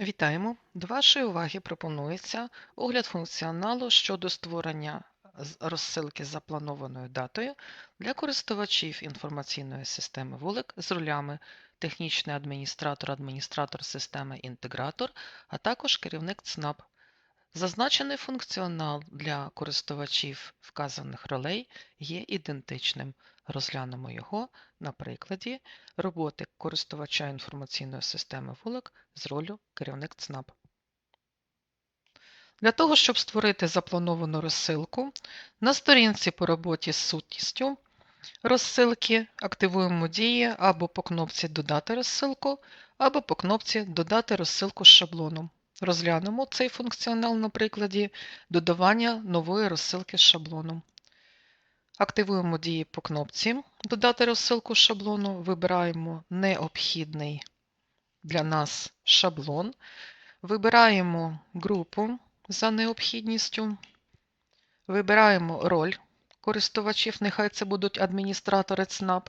Вітаємо! До вашої уваги пропонується огляд функціоналу щодо створення розсилки з запланованою датою для користувачів інформаційної системи вулик з рулями технічний адміністратор, адміністратор системи інтегратор, а також керівник ЦНАП. Зазначений функціонал для користувачів вказаних ролей є ідентичним. Розглянемо його на прикладі роботи користувача інформаційної системи вулик з ролю керівник ЦНАП. Для того, щоб створити заплановану розсилку, на сторінці по роботі з сутністю розсилки активуємо дії або по кнопці Додати розсилку, або по кнопці Додати розсилку з шаблоном. Розглянемо цей функціонал на прикладі додавання нової розсилки з шаблоном. Активуємо дії по кнопці Додати розсилку шаблону, вибираємо необхідний для нас шаблон, вибираємо групу за необхідністю, вибираємо роль користувачів, нехай це будуть адміністратори ЦНАП.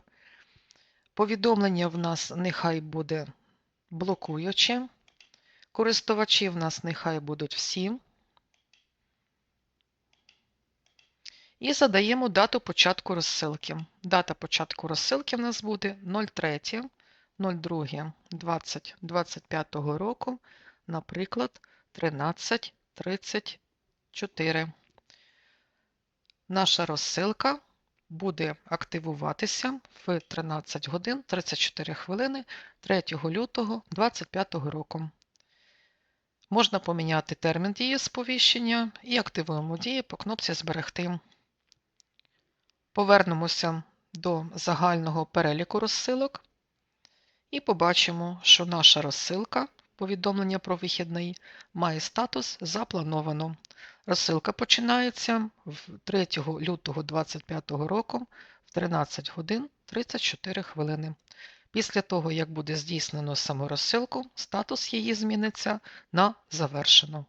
Повідомлення в нас нехай буде блокуюче. Користувачі в нас нехай будуть всі. І задаємо дату початку розсилки. Дата початку розсилки в нас буде 03, 02, 2025 року, наприклад, 13.34. Наша розсилка буде активуватися в 13 годин 34 хвилини 3 лютого 2025 року. Можна поміняти термін дії сповіщення і активуємо дії по кнопці Зберегти. Повернемося до загального переліку розсилок і побачимо, що наша розсилка повідомлення про вихідний має статус заплановано. Розсилка починається 3 лютого 2025 року в 13 годин 34 хвилини. Після того, як буде здійснено саморозсилку, статус її зміниться на завершено.